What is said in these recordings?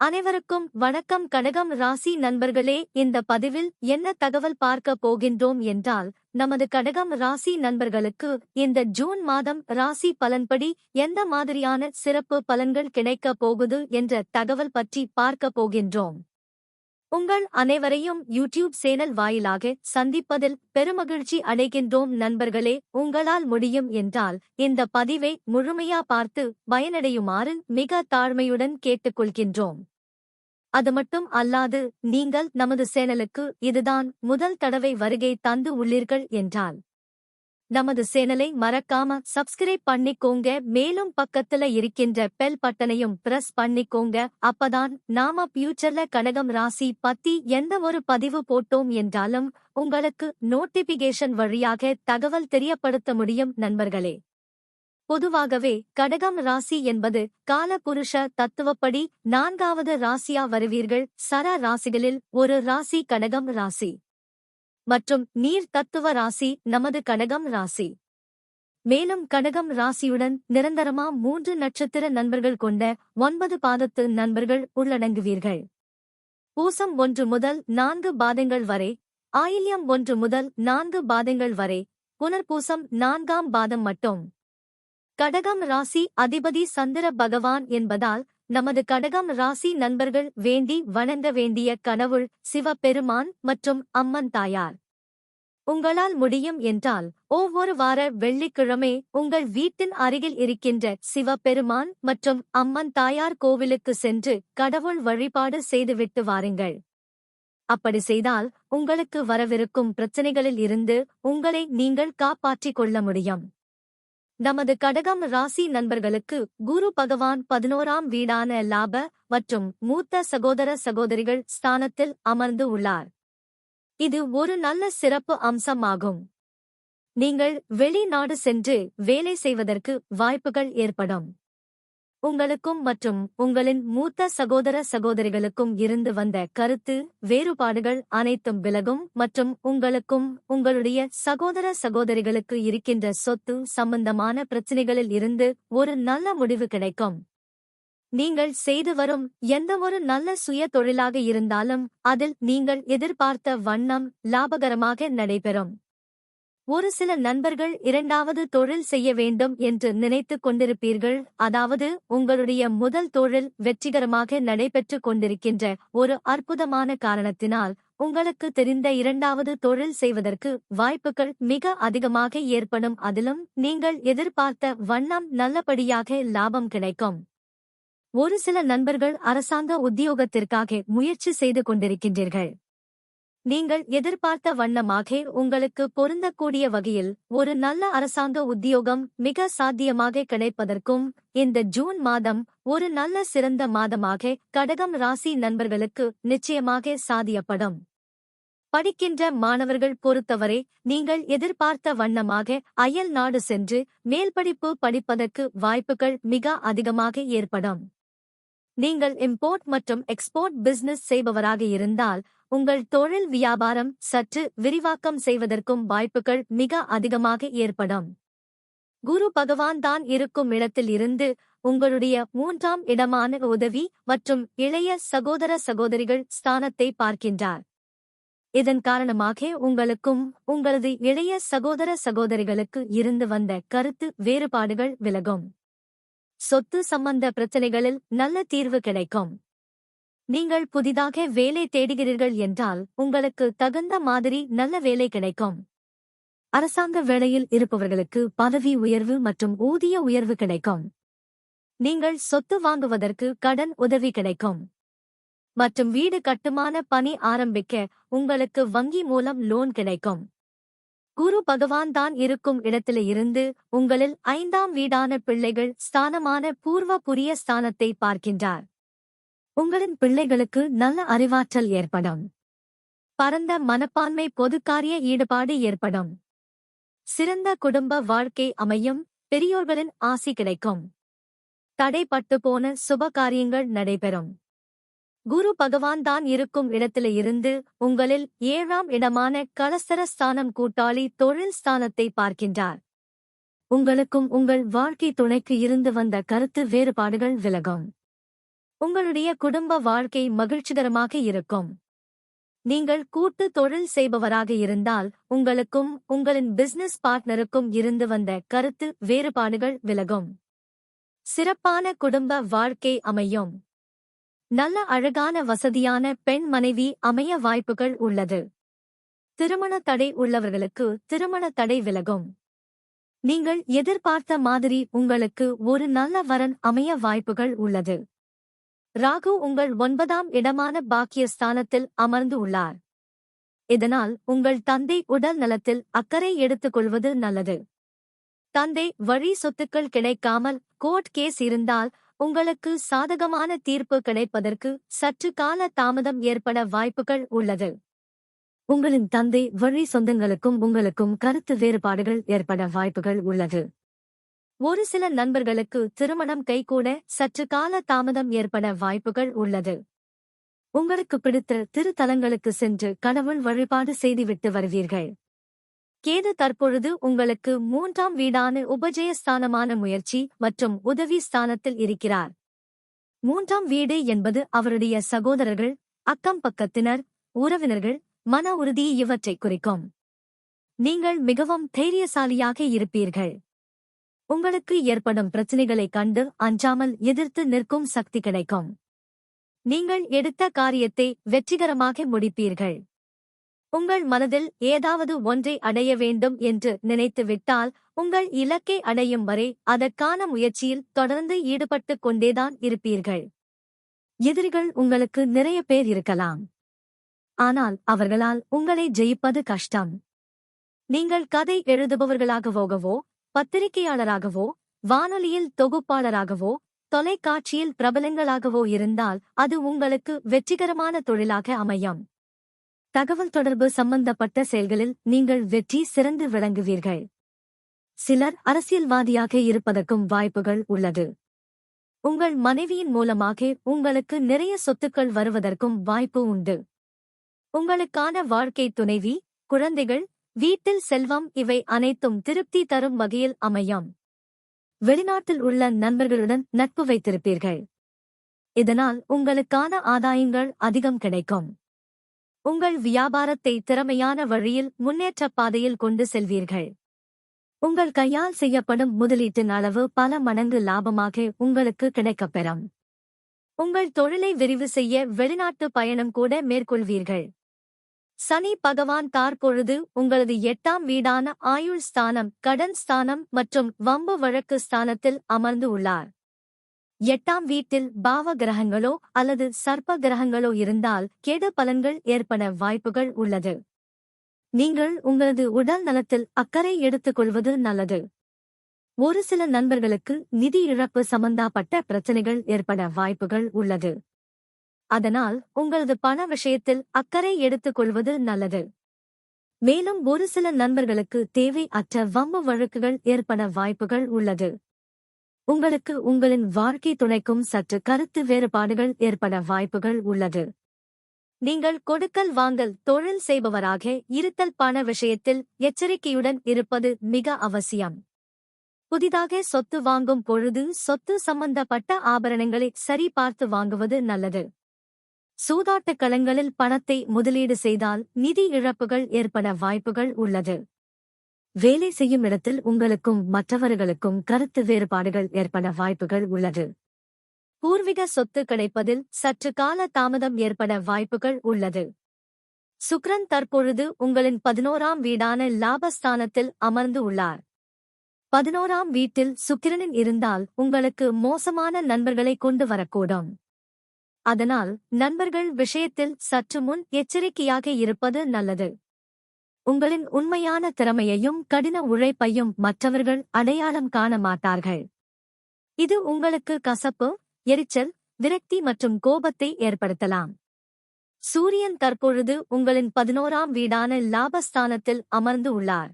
அனைவருக்கும் வணக்கம். கடகம் ராசி நண்பர்களே இந்த பதிவில் என்ன தகவல் பார்க்க போகின்றோம் என்றால் நமது கடகம் ராசி நண்பர்களுக்கு இந்த ஜூன் மாதம் ராசி பலன்படி எந்த மாதிரியான சிறப்பு பலன்கள் கிடைக்கப் போகுது என்ற தகவல் பற்றி பார்க்க போகின்றோம். உங்கள் அனைவரையும் யூடியூப் சேனல் வாயிலாக சந்திப்பதில் பெருமகிழ்ச்சி அடைகின்றோம் நண்பர்களே. உங்களால் முடியும் என்றால் இந்த பதிவை முழுமையா பார்த்து பயனடையுமாறு மிக தாழ்மையுடன் கேட்டுக்கொள்கின்றோம். அது மட்டும் அல்லாது நீங்கள் நமது சேனலுக்கு இதுதான் முதல் தடவை வருகை தந்து உள்ளீர்கள் என்றால் நமது சேனலை மறக்காம சப்ஸ்கிரைப் பண்ணிக்கோங்க. மேலும் பக்கத்துல இருக்கின்ற பெல் பட்டனையும் பிரஸ் பண்ணிக்கோங்க. அப்பதான் நாம ஃபியூச்சர்ல கனகம் ராசி பத்தி எந்த ஒரு பதிவு போட்டோம் என்றாலும் உங்களுக்கு நோட்டிபிகேஷன் வழியாக தகவல் தெரியப்படுத்த முடியும் நண்பர்களே. பொதுவாகவே கடகம் ராசி என்பது காலபுருஷ தத்துவப்படி நான்காவது ராசியா வருவீர்கள். சர ராசிகளில் ஒரு ராசி கடகம் ராசி. மற்றும் நீர் தத்துவ ராசி நமது கனகம் ராசி. மேலும் கனகம் ராசியுடன் நிரந்தரமா மூன்று நட்சத்திர நண்பர்கள் கொண்ட ஒன்பது பாதத்து நண்பர்கள் உள்ளடங்குவீர்கள். பூசம் ஒன்று முதல் நான்கு பாதங்கள் வரை ஆயில்யம் ஒன்று முதல் நான்கு பாதங்கள் வரை புனர்பூசம் நான்காம் பாதம் மட்டும். கடகம் ராசி அதிபதி சந்திர பகவான் என்பதால் நமது கடகம் ராசி நண்பர்கள் வேண்டி வணங்க வேண்டிய கனவுள் சிவபெருமான் மற்றும் அம்மன் தாயார். உங்களால் முடியும் என்றால் ஒவ்வொரு வார வெள்ளிக்கிழமை உங்கள் வீட்டின் அருகில் இருக்கின்ற சிவபெருமான் மற்றும் அம்மன் தாயார் கோவிலுக்கு சென்று கடவுள் வழிபாடு செய்துவிட்டு வாருங்கள். அப்படி செய்தால் உங்களுக்கு வரவிருக்கும் பிரச்சனைகளில் இருந்து உங்களை நீங்கள் காப்பாற்றிக் கொள்ள முடியும். நமது கடகம் ராசி நண்பர்களுக்கு குரு பகவான் பதினோராம் வீடான லாப மற்றும் மூத்த சகோதர சகோதரிகள் ஸ்தானத்தில் அமர்ந்து உள்ளார். இது ஒரு நல்ல சிறப்பு அம்சமாகும். நீங்கள் வெளிநாடு சென்று வேலை செய்வதற்கு வாய்ப்புகள் ஏற்படும். உங்களுக்கும் மற்றும் உங்களின் மூத்த சகோதர சகோதரிகளுக்கும் இருந்து வந்த கருத்து வேறுபாடுகள் அனைத்தும் விலகும் மற்றும் உங்களுக்கும் உங்களுடைய சகோதர சகோதரிகளுக்கு இருக்கின்ற சொத்து சம்பந்தமான பிரச்சினைகளில் இருந்து ஒரு நல்ல முடிவு கிடைக்கும். நீங்கள் செய்து வரும் எந்தவொரு நல்ல சுய தொழிலாக இருந்தாலும் அதில் நீங்கள் எதிர்பார்த்த வண்ணம் லாபகரமாக நடைபெறும். ஒரு சில நண்பர்கள் இரண்டாவது தொழில் செய்ய வேண்டும் என்று நினைத்துக் கொண்டிருப்பீர்கள். அதாவது உங்களுடைய முதல் தொழில் வெற்றிகரமாக நடைபெற்றுக் கொண்டிருக்கின்ற ஒரு அற்புதமான காரணத்தினால் உங்களுக்கு தெரிந்த இரண்டாவது தொழில் செய்வதற்கு வாய்ப்புகள் மிக அதிகமாக ஏற்படும். அதிலும் நீங்கள் எதிர்பார்த்த வண்ணம் நல்லபடியாக லாபம் கிடைக்கும். ஒரு சில நண்பர்கள் அரசாங்க உத்தியோகத்திற்காக முயற்சி செய்து கொண்டிருக்கின்றீர்கள். நீங்கள் எதிர்பார்த்த வண்ணமாக உங்களுக்கு பொருந்தக்கூடிய வகையில் ஒரு நல்ல அரசாங்க உத்தியோகம் மிக சாத்தியமாக கிடைப்பதற்கும் இந்த ஜூன் மாதம் ஒரு நல்ல சிறந்த மாதமாக கடகம் ராசி நண்பர்களுக்கு நிச்சயமாக சாதியப்படும் படிக்கின்ற மாணவர்கள் பொறுத்தவரை நீங்கள் எதிர்பார்த்த வண்ணமாக அயல் நாடு சென்று மேல்படிப்பு படிப்பதற்கு வாய்ப்புகள் மிக அதிகமாக ஏற்படும். நீங்கள் இம்போர்ட் மற்றும் எக்ஸ்போர்ட் பிசினஸ் செய்பவராக இருந்தால் உங்கள் தொழில் வியாபாரம் சற்று விரிவாக்கம் செய்வதற்கும் வாய்ப்புகள் மிக அதிகமாக ஏற்படும். குரு பகவான் தான் இருக்கும் இடத்தில் இருந்து உங்களுடைய மூன்றாம் இடமான உதவி மற்றும் இளைய சகோதர சகோதரிகள் ஸ்தானத்தை பார்க்கின்றார். இதன் காரணமாக உங்களுக்கும் உங்களது இளைய சகோதர சகோதரிகளுக்கு இருந்து வந்த கருத்து வேறுபாடுகள் விலகும். சொத்து சம்பந்த பிரச்சனைகளில் நல்ல தீர்வு கிடைக்கும். நீங்கள் புதிதாக வேலை தேடுகிறீர்கள் என்றால் உங்களுக்கு தகுந்த மாதிரி நல்ல வேலை கிடைக்கும். அரசாங்க வேலையில் இருப்பவர்களுக்கு பதவி உயர்வு மற்றும் ஊதிய உயர்வு கிடைக்கும். நீங்கள் சொத்து வாங்குவதற்கு கடன் உதவி கிடைக்கும். மற்றும் வீடு கட்டுமான பணி ஆரம்பிக்க உங்களுக்கு வங்கி மூலம் லோன் கிடைக்கும். குரு பகவான் தான் இருக்கும் இடத்திலிருந்து உங்களில் ஐந்தாம் வீடான பிள்ளைகள் ஸ்தானமான பூர்வ புரிய ஸ்தானத்தை பார்க்கின்றார். உங்களின் பிள்ளைகளுக்கு நல்ல அறிவாற்றல் ஏற்படும். பரந்த மனப்பான்மை பொதுக்காரிய ஈடுபாடு ஏற்படும். சிறந்த குடும்ப வாழ்க்கை அமையும் பெரியோர்களின் ஆசி கிடைக்கும். தடைப்பட்டு போன சுப காரியங்கள் நடைபெறும். குரு பகவான் தான் இருக்கும் இடத்திலிருந்து உங்களில் ஏழாம் இடமான கலஸ்தர ஸ்தானம் கூட்டாளி தொழில் ஸ்தானத்தை பார்க்கின்றார். உங்களுக்கும் உங்கள் வாழ்க்கை துணைக்கு இருந்து வந்த கருத்து வேறுபாடுகள் விலகும். உங்களுடைய குடும்ப வாழ்க்கை மகிழ்ச்சிகரமாக இருக்கும். நீங்கள் கூட்டு தொழில் செய்பவராக இருந்தால் உங்களுக்கும் உங்களின் பிசினஸ் பார்ட்னருக்கும் இருந்து வந்த கருத்து வேறுபாடுகள் விலகும். சிறப்பான குடும்ப வாழ்க்கை அமையும். நல்ல அழகான வசதியான பெண் மனைவி அமைய வாய்ப்புகள் உள்ளது. திருமண தடை உள்ளவர்களுக்கு திருமண தடை விலகும். நீங்கள் எதிர்பார்த்த மாதிரி உங்களுக்கு ஒரு நல்ல வரன் அமைய வாய்ப்புகள் உள்ளது. ராகு உங்கள் ஒன்பதாம் இடமான பாக்கியஸ்தானத்தில் அமர்ந்து உள்ளார். இதனால் உங்கள் தந்தை உடல் நலத்தில் அக்கறை எடுத்துக் கொள்வது நல்லது. தந்தை வழி சொத்துக்கள் கிடைக்காமல் கோர்ட் கேஸ் இருந்தால் உங்களுக்கு சாதகமான தீர்ப்பு கிடைப்பதற்கு சற்று கால தாமதம் ஏற்பட வாய்ப்புகள் உள்ளது. உங்களின் தந்தை வழி சொந்தங்களுக்கும் உங்களுக்கும் கருத்து வேறுபாடுகள் ஏற்பட வாய்ப்புகள் உள்ளது. ஒரு சில நண்பர்களுக்கு திருமணம் கைகூட சற்று கால தாமதம் ஏற்பட வாய்ப்புகள் உள்ளது. உங்களுக்கு பிடித்த திருத்தலங்களுக்கு சென்று கடவுள் வழிபாடு செய்துவிட்டு வருவீர்கள். கேது தற்பொழுது உங்களுக்கு மூன்றாம் வீடான உபஜயஸ்தானமான முயற்சி மற்றும் உதவி ஸ்தானத்தில் இருக்கிறார். மூன்றாம் வீடு என்பது அவருடைய சகோதரர்கள் அக்கம் பக்கத்தினர் உறவினர்கள் மன உறுதி இவற்றை குறிக்கும். நீங்கள் மிகவும் தைரியசாலியாக இருப்பீர்கள். உங்களுக்கு ஏற்படும் பிரச்சினைகளைக் கண்டு அஞ்சாமல் எதிர்த்து நிற்கும் சக்தி கிடைக்கும். நீங்கள் எடுத்த காரியத்தை வெற்றிகரமாக முடிப்பீர்கள். உங்கள் மனதில் ஏதாவது ஒன்றை அடைய வேண்டும் என்று நினைத்துவிட்டால் உங்கள் இலக்கை அடையும் வரை அதற்கான முயற்சியில் தொடர்ந்து ஈடுபட்டுக் கொண்டேதான் இருப்பீர்கள். எதிரிகள் உங்களுக்கு நிறைய பேர் இருக்கலாம். ஆனால் அவர்களால் உங்களை ஜெயிப்பது கஷ்டம். நீங்கள் கதை எழுதுபவர்களாகவோகவோ பத்திரிகையாளராகவோ வானொலியில் தொகுப்பாளராகவோ தொலைக்காட்சியில் பிரபலங்களாகவோ இருந்தால் அது உங்களுக்கு வெற்றிகரமான தொழிலாக அமையும். தகவல் தொடர்பு சம்பந்தப்பட்ட செயல்களில் நீங்கள் வெற்றி சிறந்து விளங்குவீர்கள். சிலர் அரசியல்வாதியாக இருப்பதற்கும் வாய்ப்புகள் உள்ளது. உங்கள் மனைவியின் மூலமாக உங்களுக்கு நிறைய சொத்துக்கள் வருவதற்கும் வாய்ப்பு உண்டு. உங்களுக்கான வாழ்க்கை துணைவி குழந்தைகள் வீட்டில் செல்வம் இவை அனைத்தும் திருப்தி தரும் வகையில் அமையும். வெளிநாட்டில் உள்ள நண்பர்களுடன் நட்பு வைத்திருப்பீர்கள். இதனால் உங்களுக்கான ஆதாயங்கள் அதிகம் கிடைக்கும். உங்கள் வியாபாரத்தை திறமையான வழியில் முன்னேற்ற பாதையில் கொண்டு செல்வீர்கள். உங்கள் கையால் செய்யப்படும் முதலீட்டின் அளவு பல மடங்கு லாபமாக உங்களுக்கு கிடைக்கப்பெறும் உங்கள் தொழிலை விரிவு செய்ய வெளிநாட்டு பயணம் கூட மேற்கொள்வீர்கள். சனி பகவான் தாற்பொழுது உங்களது எட்டாம் வீடான ஆயுள் ஸ்தானம் கடன் ஸ்தானம் மற்றும் வம்பு வழக்கு ஸ்தானத்தில் அமர்ந்து உள்ளார். எட்டாம் வீட்டில் பாவ கிரகங்களோ அல்லது சர்ப்ப கிரகங்களோ இருந்தால் கெடு பலன்கள் ஏற்பட வாய்ப்புகள் உள்ளது. நீங்கள் உங்களது உடல் நலத்தில் அக்கறை எடுத்துக் கொள்வது நல்லது. ஒரு சில நண்பர்களுக்கு நிதி இழப்பு சம்பந்தப்பட்ட பிரச்சனைகள் ஏற்பட வாய்ப்புகள் உள்ளது. அதனால் உங்களது பண விஷயத்தில் அக்கறை எடுத்துக் கொள்வது நல்லது. மேலும் ஒரு சில நண்பர்களுக்கு தேவை அற்ற வம்பு வழக்குகள் ஏற்பட வாய்ப்புகள் உள்ளது. உங்களுக்கு உங்களின் வாழ்க்கை துணைக்கும் சற்று கருத்து வேறுபாடுகள் ஏற்பட வாய்ப்புகள் உள்ளது. நீங்கள் கொடுக்கல் வாங்கல் தொழில் செய்பவராக இருத்தல் பண விஷயத்தில் எச்சரிக்கையுடன் இருப்பது மிக அவசியம். புதிதாக சொத்து வாங்கும் பொழுது சொத்து சம்பந்தப்பட்ட ஆபரணங்களை சரிபார்த்து வாங்குவது நல்லது. சூதாட்டக் களங்களில் பணத்தை முதலீடு செய்தால் நிதி இழப்புகள் ஏற்பட வாய்ப்புகள் உள்ளது. வேலை செய்யும் இடத்தில் உங்களுக்கும் மற்றவர்களுக்கும் கருத்து வேறுபாடுகள் ஏற்பட வாய்ப்புகள் உள்ளது. பூர்வீக சொத்து கிடைப்பதில் சற்று கால தாமதம் ஏற்பட வாய்ப்புகள் உள்ளது. சுக்ரன் தற்பொழுது உங்களின் பதினோராம் வீடான லாபஸ்தானத்தில் அமர்ந்து உள்ளார். பதினோராம் வீட்டில் சுக்கிரனின் இருந்தால் உங்களுக்கு மோசமான நண்பர்களை கொண்டு வரக்கூடும். அதனால் நண்பர்கள் விஷயத்தில் சற்று முன் எச்சரிக்கையாக இருப்பது நல்லது. உங்களின் உண்மையான திறமையையும் கடின உழைப்பையும் மற்றவர்கள் அடையாளம் காண மாட்டார்கள். இது உங்களுக்கு கசப்பு எரிச்சல் விரக்தி மற்றும் கோபத்தை ஏற்படுத்தலாம். சூரியன் தற்பொழுது உங்களின் பதினோராம் வீடான லாபஸ்தானத்தில் அமர்ந்து உள்ளார்.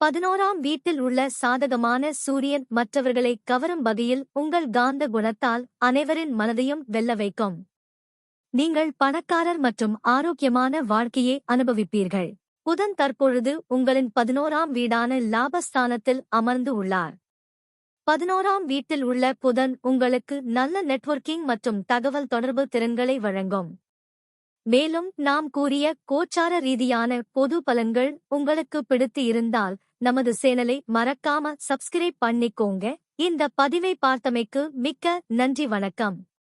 பதினோராம் வீட்டில் உள்ள சாதகமான சூரியன் மற்றவர்களை கவரும் வகையில் உங்கள் காந்த குணத்தால் அனைவரின் மனதையும் வெல்ல வைக்கும். நீங்கள் பணக்காரர் மற்றும் ஆரோக்கியமான வாழ்க்கையை அனுபவிப்பீர்கள். புதன் தற்பொழுது உங்களின் பதினோராம் வீடான லாபஸ்தானத்தில் அமர்ந்து உள்ளார். பதினோராம் வீட்டில் உள்ள புதன் உங்களுக்கு நல்ல நெட்வொர்க்கிங் மற்றும் தகவல் தொடர்பு திறன்களை வழங்கும். மேலும் நாம் கூறிய கோச்சார ரீதியான பொது பலன்கள் உங்களுக்கு பிடித்து இருந்தால் நமது சேனலை மறக்காம சப்ஸ்கிரைப் பண்ணிக்கோங்க. இந்த பதிவை பார்த்தமைக்கு மிக்க நன்றி வணக்கம்.